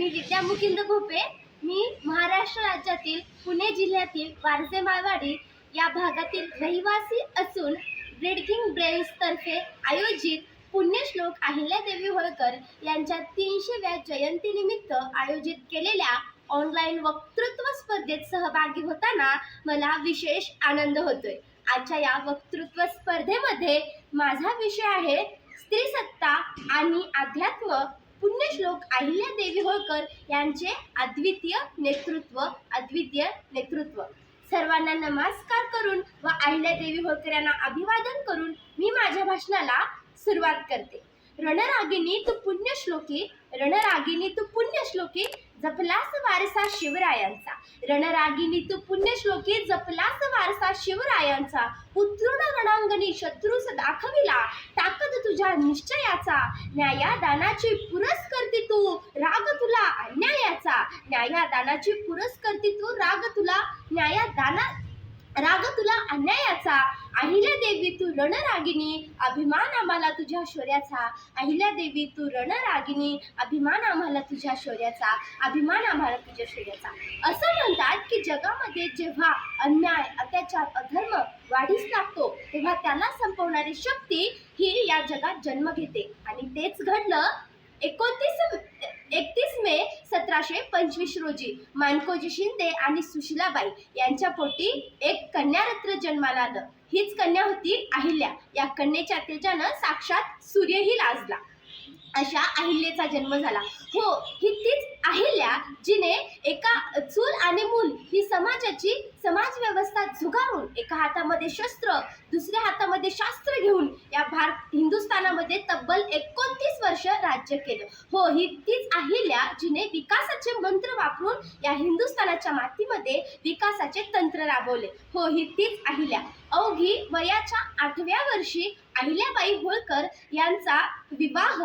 मी विद्या मुकिंद भोपे मी महाराष्ट्र राज्यातील पुणे जिल्ह्यातील वारजे माळवाडी या भागातील रहिवासी असून ब्रेडकिंग ब्रेन्सतर्फे आयोजित पुण्यश्लोक अहिल्यादेवी होळकर यांच्या तीनशेव्या जयंतीनिमित्त आयोजित केलेल्या ऑनलाईन वक्तृत्व स्पर्धेत सहभागी होताना मला विशेष आनंद होतोय. आजच्या या वक्तृत्व स्पर्धेमध्ये माझा विषय आहे स्त्रीसत्ता आणि अध्यात्म. पुण्यश्लोक अहिल्यादेवी होळकर यांचे अद्वितीय नेतृत्व अद्वितीय नेतृत्व. सर्वांना नमस्कार करून व अहिल्यादेवी होळकर यांना अभिवादन करून मी माझ्या भाषणाला सुरुवात करते. रणरागिनी तू पुण्यश्लोकी रणरागिनी तू पुण्यश्लोकी जपलास वारसा शिवरायांचा. रणरागिनी तू पुण्यश्लोकी जपलास वारसा शिवरायांचा. उतृण रणांगणी शत्रूस दाखविला. ताकद तुझ्या निश्चयाचा. न्यायादानाची पुरस करती तू. राग तुला अन्यायाचा. न्यायादानाची पुरस करती तू. राग तुला न्यायादाना राग तुला अन्यायाचा? अहिल्या देवी तू रणरागिनी अभिमान आम्हाला तुझ्या शौर्याचा. अहिल्या देवी तू रणरागिनी अभिमान आम्हाला तुझ्या शौर्याचा. अभिमान आम्हाला तुझ्या शौर्याचा. असं म्हणतात की जगामध्ये जेव्हा अन्याय अत्याचार अधर्म वाढीस लागतो तेव्हा त्याला संपवणारी शक्ती ही या जगात जन्म घेते. आणि तेच घडलं एकोणतीस एकतीस मे सतराशे पंचवीस रोजी मानकोजी शिंदे आणि सुशीलाबाई यांच्या पोटी एक कन्यारत्न जन्माला आलं. हीच कन्या होती अहिल्या. या कन्येच्या तेजानं साक्षात सूर्यही लाजला. अशा अहिल्याचा जन्म झाला. हो ही तीच अहिल्या जिने एका चूल आणि मूल ही समाजाची समाज व्यवस्था झुगारून एका हातामध्ये शस्त्र दुसऱ्या हातामध्ये शास्त्र घेऊन या भारत हिंदुस्थानामध्ये तब्बल एकोणतीस वर्ष राज्य केलं. हो ही तीच अहिल्या जिने विकासाचे मंत्र वापरून या हिंदुस्थानाच्या मातीमध्ये विकासाचे तंत्र राबवले. हो ही तीच अहिल्या. अवघी वयाच्या आठव्या वर्षी अहिल्याबाई होळकर यांचा विवाह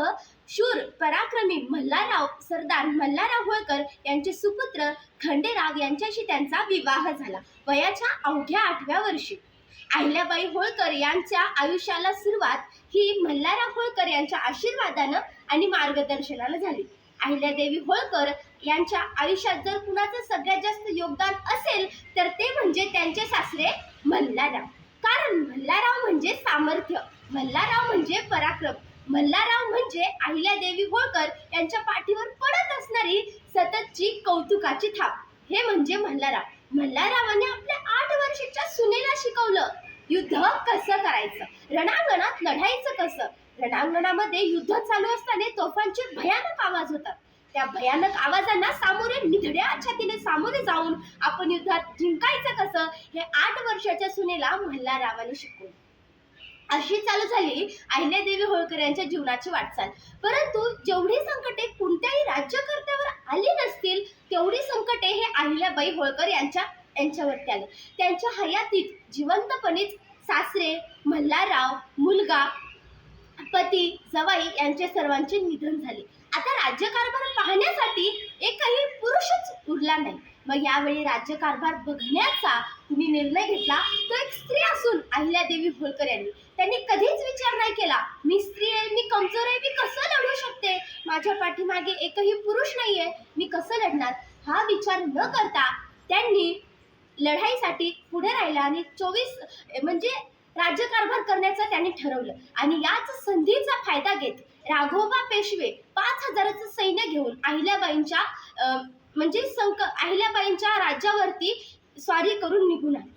शूर पराक्रमी मल्हारराव सरदार मल्हारराव होळकर यांचे सुपुत्र खंडेराव यांच्याशी त्यांचा विवाह झाला. वयाच्या अवघ्या आठव्या वर्षी. अहिल्याबाई होळकर यांच्या आयुष्याला सुरुवात ही मल्हारराव होळकर यांच्या आशीर्वादानं आणि मार्गदर्शनानं झाली. अहिल्यादेवी होळकर यांच्या आयुष्यात जर कुणाचं सगळ्यात जास्त योगदान असेल तर ते म्हणजे त्यांचे सासरे मल्हारराव. कारण मल्हारराव म्हणजे सामर्थ्य. मल्हारराव म्हणजे पराक्रम. मल्हारराव म्हणजे अहिल्यादेवी होळकर यांच्या पाठीवर पडत असणारी सततची कौतुकाची थाप. हे म्हणजे मल्हारराव. मल्हाररावाने आपल्या आठ वर्षाच्या सुनेला शिकवलं. युद्ध कसं करायचं? रणांगणात लढायचं कसं? रणांगणामध्ये युद्ध चालू असताना तोफांचे भयानक आवाज होतात. त्या भयानक आवाजांना सामोरे निधड्या छातीने सामोरे जाऊन आपण युद्धात जिंकायचं कसं हे आठ वर्षाच्या सुनेला मल्हाररावाने शिकवलं. अशी चालू झाली अहिल्यादेवी होळकर यांच्या जीवनाची वाटचाल. परंतु जेवढी संकटे कोणत्याही राज्यकर्त्यावर आली नसतील तेवढी संकटे हे अहिल्याबाई होळकर यांच्या यांच्यावरती आले. त्यांच्या हयातीत जिवंतपणेच सासरे मल्हारराव मुलगा पती जवाई यांचे सर्वांचे निधन झाले. आता राज्यकारभार पाहण्यासाठी एकही पुरुषच उरला नाही. मग यावेळी राज्यकारभार बघण्याचा तुम्ही निर्णय घेतला? तो एक स्त्री असून अहिल्यादेवी होळकर यांनी. त्यांनी कधीच विचार नाही केला. मी स्त्री आहे मी कमजोर आहे मी कसं लढू शकते? माझ्या पाठीमागे एकही पुरुष नाही आहे मी कसं लढणार? हा विचार न करता त्यांनी लढाईसाठी पुढे राहिला आणि चोवीस म्हणजे राज्यकारभार करण्याचं त्यांनी ठरवलं. आणि याच संधीचा फायदा घेत राघोबा पेशवे पाच हजाराचं सैन्य घेऊन अहिल्याबाईंच्या म्हणजे संक अहिल्याबाईंच्या राज्यावरती स्वारी करून निघून आले.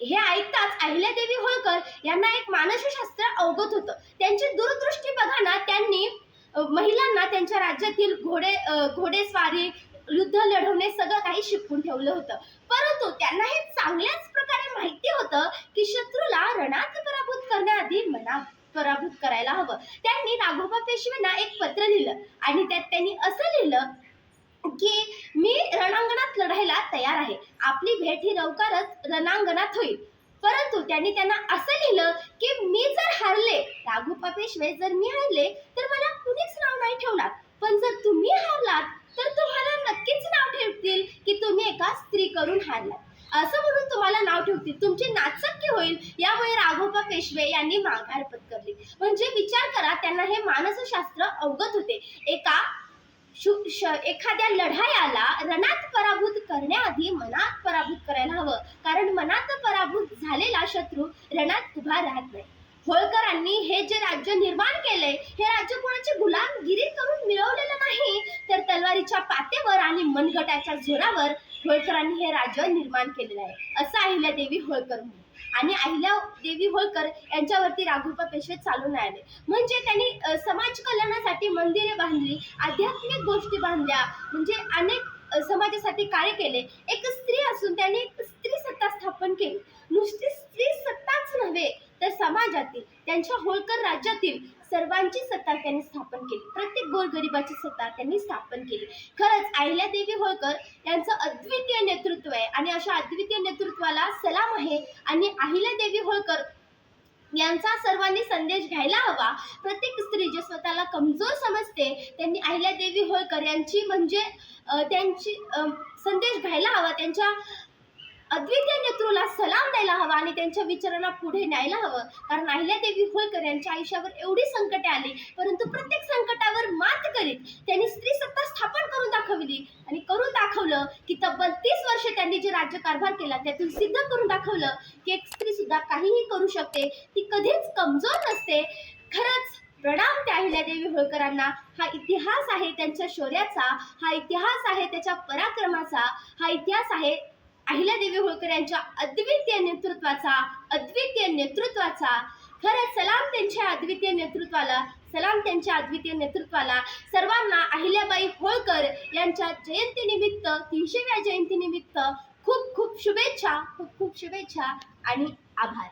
हे ऐकताच अहिल्यादेवी होळकर यांना एक मानसशास्त्र अवगत होतं. त्यांची दूरदृष्टी बघाना त्यांनी महिलांना त्यांच्या राज्यातील घोडे घोडेस्वारी युद्ध लढवणे सगळं काही शिकवून ठेवलं होतं. परंतु त्यांना हे चांगल्याच प्रकारे माहिती होतं की शत्रूला रणात पराभूत करण्याआधी मना पराभूत करायला हवं. त्यांनी राघोबा पेशवेंना एक पत्र लिहिलं आणि त्यात त्यांनी असं लिहिलं की मी रणांगणात लढायला तयार आहे. आपली भेट ही लवकरच रणांगणात होईल. परंतु त्यांनी त्यांना असं लिहिलं की मी जर हारले राघोबा पेशवे जर मी हारले तर मला कुणीच नाव नाही ठेवणार. पण जर तुम्ही हारलात तर तुम्हाला नक्कीच नाव ठेवतील की तुम्ही एका स्त्री करून हारलात. असं म्हणून तुम्हाला नाव ठेवतील तुमची नाचक्की होईल यामुळे राघोबा पेशवे यांनी माघार पत्करली. म्हणजे विचार करा त्यांना हे मानसशास्त्र अवगत होते. एका एखाद्या लढायाला रणात पराभूत करण्याआधी मनात पराभूत करायला हवं. कारण मनात पराभूत झालेला शत्रू रणात उभा राहत नाही. होळकरांनी हे जे राज्य निर्माण केले हे राज्य कोणाची गुलामगिरी करून मिळवलेलं नाही? तर तलवारीच्या पातेवर आणि मनगटाच्या जोरावर होळकरांनी हे राज्य निर्माण केलेलं आहे. असं अहिल्या देवी होळकर म्हणून. आणि अहिल्या देवी होळकर यांच्यावरती राघोबा पेशवे चालून आले म्हणजे त्यांनी समाज कल्याणासाठी मंदिरे बांधली आध्यात्मिक गोष्टी बांधल्या म्हणजे अनेक समाजासाठी कार्य केले. एक स्त्री असून त्यांनी एक स्त्री सत्ता स्थापन केली. नुसती स्त्री सत्ताच नव्हे तर समाजातील त्यांच्या होळकर राज्यातील सर्वांची सत्ता त्यांनी स्थापन केली. प्रत्येक गोरगरिबाची सत्ता त्यांनी स्थापन केली. खरंच अहिल्यादेवी होळकर यांचं अद्वितीय नेतृत्व आहे आणि अशा अद्वितीय नेतृत्वाला सलाम आहे आणि अहिल्यादेवी होळकर यांचा सर्वांनी संदेश घ्यायला हवा. प्रत्येक स्त्री जे स्वतःला कमजोर समजते त्यांनी अहिल्यादेवी होळकर यांची म्हणजे त्यांची संदेश घ्यायला हवा. त्यांच्या अद्वितीय नेतृला सलाम द्यायला हवा आणि त्यांच्या विचारांना पुढे न्यायला हवं. कारण अहिल्यादेवी होळकर यांच्या आयुष्यावर एवढी संकटे आली परंतु प्रत्येक संकटावर मात करीत त्यांनी स्त्री सत्ता स्थापन करून दाखवली आणि करून दाखवलं की तब्बल तीस वर्षे त्यांनी जे राज्यकारभार केला त्यातून सिद्ध करून दाखवलं की एक स्त्री सुद्धा काहीही करू शकते ती कधीच कमजोर नसते. खरंच प्रणाम त्या अहिल्यादेवी होळकरांना. हा इतिहास आहे त्यांच्या शौर्याचा हा इतिहास आहे त्याच्या पराक्रमाचा हा इतिहास आहे अहिल्यादेवी होळकर यांच्या अद्वितीय नेतृत्वाचा अद्वितीय नेतृत्वाचा खरंच सलाम त्यांच्या अद्वितीय नेतृत्वाला सलाम त्यांच्या अद्वितीय नेतृत्वाला. सर्वांना अहिल्याबाई होळकर यांच्या जयंतीनिमित्त तीनशेव्या जयंतीनिमित्त खूप खूप शुभेच्छा खूप खूप शुभेच्छा आणि आभार.